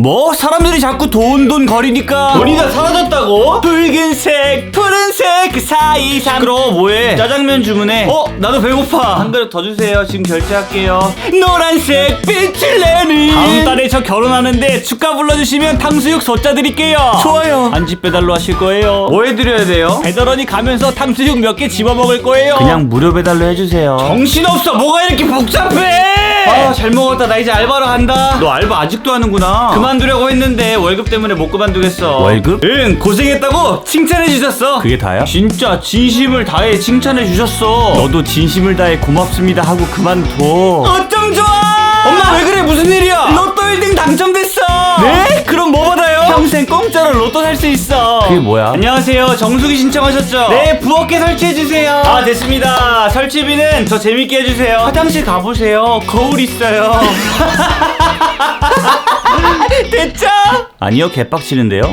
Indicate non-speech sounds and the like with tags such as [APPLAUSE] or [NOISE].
뭐? 사람들이 자꾸 돈돈 거리니까. 돈이 다 사라졌다고? 붉은색 푸른색 그 사이 사 시끄러워 뭐해? 짜장면 주문해. 어? 나도 배고파. 한 그릇 더 주세요. 지금 결제할게요. 노란색 빛을 내는. 다음 달에 저 결혼하는데 축가 불러주시면 탕수육 소자 드릴게요. 좋아요. 안집 배달로 하실 거예요. 뭐 해드려야 돼요? 배달원이 가면서 탕수육 몇 개 집어먹을 거예요. 그냥 무료 배달로 해주세요. 정신없어. 뭐가 이렇게 복잡해 아 잘 먹었다. 나 이제 알바로 간다. 너 알바 아직도 하는구나. 그만두려고 했는데 월급 때문에 못 그만두겠어. 월급? 응 고생했다고 칭찬해 주셨어. 그게 다야? 진짜 진심을 다해 칭찬해 주셨어. 너도 진심을 다해 고맙습니다 하고 그만둬. 어쩜 좋아! 엄마 왜 그래? 무슨 일이야? 로또 1등 당첨됐어. 네? 평생 공짜로 로또 살 수 있어. 그게 뭐야? 안녕하세요. 정수기 신청하셨죠? 네 부엌에 설치해주세요. 아 됐습니다. 설치비는 더 재밌게 해주세요. 화장실 가보세요. 거울 있어요. [LAUGHS] [LAUGHS] 됐죠? 아니요 개빡치는데요